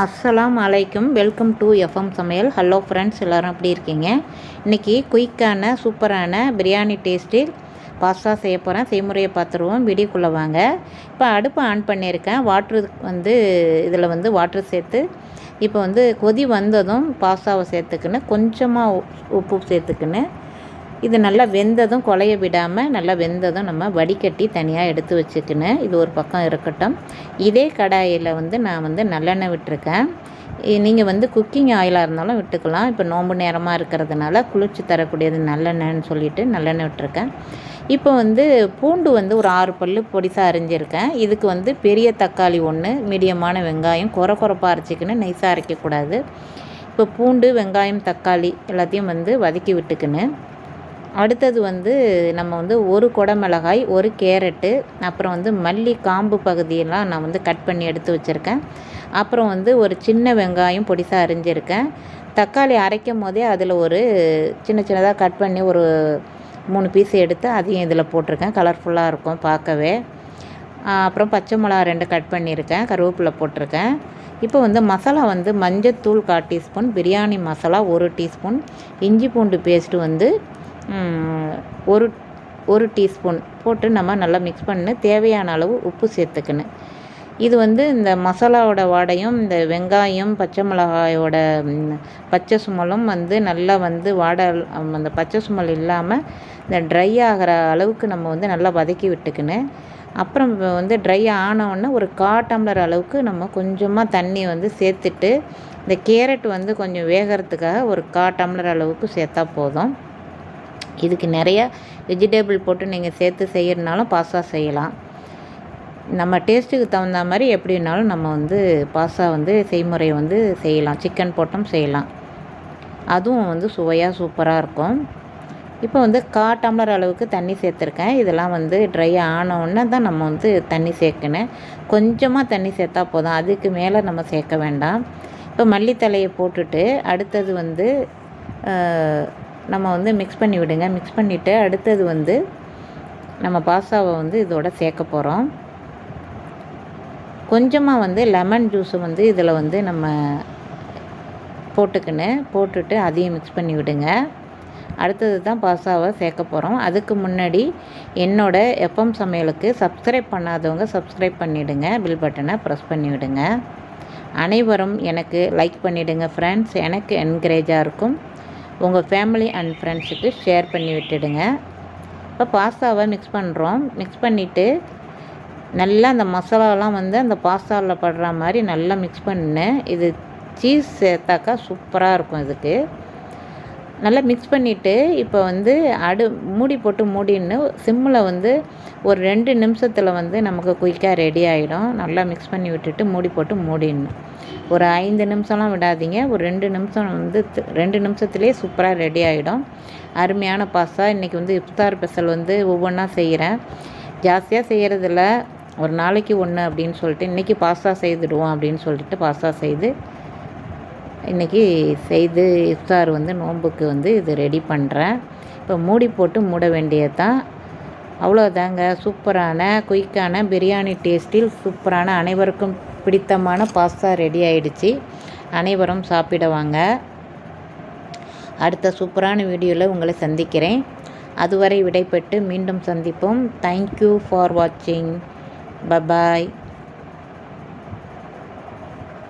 அஸ்ஸலாம் அலைக்கும். Welcome to FM சமையல். ஹலோ ஃப்ரெண்ட்ஸ் எல்லோரும் எப்படி இருக்கீங்க? இன்றைக்கி குயிக்கான சூப்பரான பிரியாணி டேஸ்ட்டில் பாஸ்தா செய்ய போகிறேன் செய்முறையை பார்த்துருவோம். வீடியோக்குள்ளே வாங்க. இப்போ அடுப்பை ஆன் பண்ணியிருக்கேன். வாட்ரு வந்து இதில் வந்து வாட்ரு சேர்த்து இப்போ வந்து கொதி வந்ததும் பாஸ்தாவை சேர்த்துக்கின்னு கொஞ்சமாக உப்பு சேர்த்துக்கின்னு இது நல்லா வெந்ததும் குழைய விடாமல் நல்லா வெந்ததும் நம்ம வடிகட்டி தனியாக எடுத்து வச்சுக்கின்னு இது ஒரு பக்கம் இருக்கட்டும். இதே கடாயில் வந்து நான் வந்து நல்லெண்ணெய் விட்டுருக்கேன். நீங்கள் வந்து குக்கிங் ஆயிலாக இருந்தாலும் விட்டுக்கலாம். இப்போ நோம்பு நேரமாக இருக்கிறதுனால குளிர்ச்சி தரக்கூடியது நல்லெண்ணெய்ன்னு சொல்லிவிட்டு நல்லெண்ணெய் விட்டுருக்கேன். இப்போ வந்து பூண்டு வந்து ஒரு ஆறு பல் பொடிசாக அரிஞ்சிருக்கேன். இதுக்கு வந்து பெரிய தக்காளி ஒன்று மீடியமான வெங்காயம் குறை குறைப்பாக அரைச்சிக்கின்னு நைஸாக அரைக்கக்கூடாது. இப்போ பூண்டு வெங்காயம் தக்காளி எல்லாத்தையும் வந்து வதக்கி விட்டுக்கின்னு அடுத்தது வந்து நம்ம வந்து ஒரு குடமிளகாய் ஒரு கேரட்டு அப்புறம் வந்து மல்லி காம்பு பகுதியெல்லாம் நான் வந்து கட் பண்ணி எடுத்து வச்சுருக்கேன். அப்புறம் வந்து ஒரு சின்ன வெங்காயம் பொடிசாக அரிஞ்சிருக்கேன். தக்காளி அரைக்கும் போதே அதில் ஒரு சின்ன சின்னதாக கட் பண்ணி ஒரு மூணு பீஸ் எடுத்து அதையும் இதில் போட்டிருக்கேன். கலர்ஃபுல்லாக இருக்கும் பார்க்கவே. அப்புறம் பச்சை மிளகா ரெண்டு கட் பண்ணியிருக்கேன். கருவேப்பிலை போட்டிருக்கேன். இப்போ வந்து மசாலா வந்து மஞ்சத்தூள் கால் டீஸ்பூன் பிரியாணி மசாலா ஒரு டீஸ்பூன் இஞ்சி பூண்டு பேஸ்ட்டு வந்து ஒரு ஒரு டீஸ்பூன் போட்டு நம்ம நல்லா மிக்ஸ் பண்ணு. தேவையான அளவு உப்பு சேர்த்துக்கணும் இது வந்து இந்த மசாலாவோட வாடையும் இந்த வெங்காயம் பச்சை மிளகாயோட பச்சை சுமலும் வந்து நல்லா வந்து வாடை அந்த பச்சை சுமல் இல்லாமல் இந்த ட்ரை ஆகிற அளவுக்கு நம்ம வந்து நல்லா வதக்கி விட்டுக்கணும் அப்புறம் வந்து ட்ரை ஆனவுடனே ஒரு கா டம்ளர் அளவுக்கு நம்ம கொஞ்சமாக தண்ணி வந்து சேர்த்துட்டு இந்த கேரட் வந்து கொஞ்சம் வேகிறதுக்காக ஒரு கா டம்ளர் அளவுக்கு சேர்த்தா போதும். இதுக்கு நிறைய வெஜிடபிள் போட்டு நீங்கள் சேர்த்து செய்கிறனாலும் பாஸ்தா செய்யலாம். நம்ம டேஸ்ட்டுக்கு தகுந்த மாதிரி எப்படின்னாலும் நம்ம வந்து பாஸ்தா வந்து செய்முறையை வந்து செய்யலாம். சிக்கன் போட்டும் செய்யலாம். அதுவும் வந்து சுவையாக சூப்பராக இருக்கும். இப்போ வந்து கா டம்ளர் அளவுக்கு தண்ணி சேர்த்துருக்கேன். இதெல்லாம் வந்து ட்ரை ஆனவுடனே தான் நம்ம வந்து தண்ணி சேர்க்கணும். கொஞ்சமாக தண்ணி சேர்த்தா போதும். அதுக்கு மேலே நம்ம சேர்க்க வேண்டாம். இப்போ மல்லித்தலையை போட்டுட்டு அடுத்தது வந்து நம்ம வந்து மிக்ஸ் பண்ணி விடுங்க. மிக்ஸ் பண்ணிவிட்டு அடுத்தது வந்து நம்ம பாஸ்தாவை வந்து இதோட சேர்க்க போகிறோம் கொஞ்சமாக வந்து லெமன் ஜூஸை வந்து இதில் வந்து நம்ம போட்டுக்கின்னு போட்டுட்டு அதையும் மிக்ஸ் பண்ணி விடுங்க. அடுத்தது தான் பாஸ்தாவை சேர்க்க போகிறோம் அதுக்கு முன்னாடி என்னோடய எஃப்எம் சமையலுக்கு சப்ஸ்கிரைப் பண்ணாதவங்க சப்ஸ்கிரைப் பண்ணிவிடுங்க பில் பட்டனை ப்ரெஸ் பண்ணிவிடுங்க அனைவரும் எனக்கு லைக் பண்ணிவிடுங்க ஃப்ரெண்ட்ஸ் எனக்கு என்கரேஜாக இருக்கும். உங்கள் ஃபேமிலி அண்ட் ஃப்ரெண்ட்ஸுக்கு ஷேர் பண்ணி விட்டுடுங்க. இப்போ பாஸ்தாவை மிக்ஸ் பண்ணுறோம் மிக்ஸ் பண்ணிவிட்டு நல்லா அந்த மசாலாலாம் வந்து அந்த பாஸ்தாவில் படுற மாதிரி நல்லா மிக்ஸ் பண்ணு. இது சீஸ் சேர்த்தாக்கா சூப்பராக இருக்கும் இதுக்கு. நல்லா மிக்ஸ் பண்ணிவிட்டு இப்போ வந்து அடு மூடி போட்டு மூடின்னு சிம்மில் வந்து ஒரு ரெண்டு நிமிஷத்தில் வந்து நமக்கு குயிக்காக ரெடி ஆகிடும் நல்லா மிக்ஸ் பண்ணி விட்டுட்டு மூடி போட்டு மூடிடணும் ஒரு ஐந்து நிமிஷம்லாம் விடாதீங்க. ஒரு ரெண்டு நிமிஷம் வந்து ரெண்டு நிமிஷத்துலேயே சூப்பராக ரெடி ஆகிடும் அருமையான பாஸ்தா இன்றைக்கி வந்து இஃப்தார் ஸ்பெஷல் வந்து ஒவ்வொன்றா செய்கிறேன் ஜாஸ்தியாக செய்கிறதில்ல ஒரு நாளைக்கு ஒன்று அப்படின்னு சொல்லிட்டு இன்றைக்கி பாஸ்தா செய்துடுவோம் அப்படின்னு சொல்லிட்டு பாஸ்தா செய்து இன்றைக்கி செய்து இஃப்தார் வந்து நோன்புக்கு வந்து இது ரெடி பண்ணுறேன் இப்போ மூடி போட்டு மூட வேண்டியது தான் அவ்வளோதாங்க சூப்பரான குயிக்கான பிரியாணி டேஸ்ட்டில் சூப்பரான அனைவருக்கும் பிடித்தமான பாஸ்தா ரெடி ஆயிடுச்சு. அனைவரும் சாப்பிடுவாங்க அடுத்த சூப்பரான வீடியோவில் உங்களை சந்திக்கிறேன். அதுவரை விடைபெற்று மீண்டும் சந்திப்போம். தேங்க்யூ ஃபார் வாட்சிங் பபாய்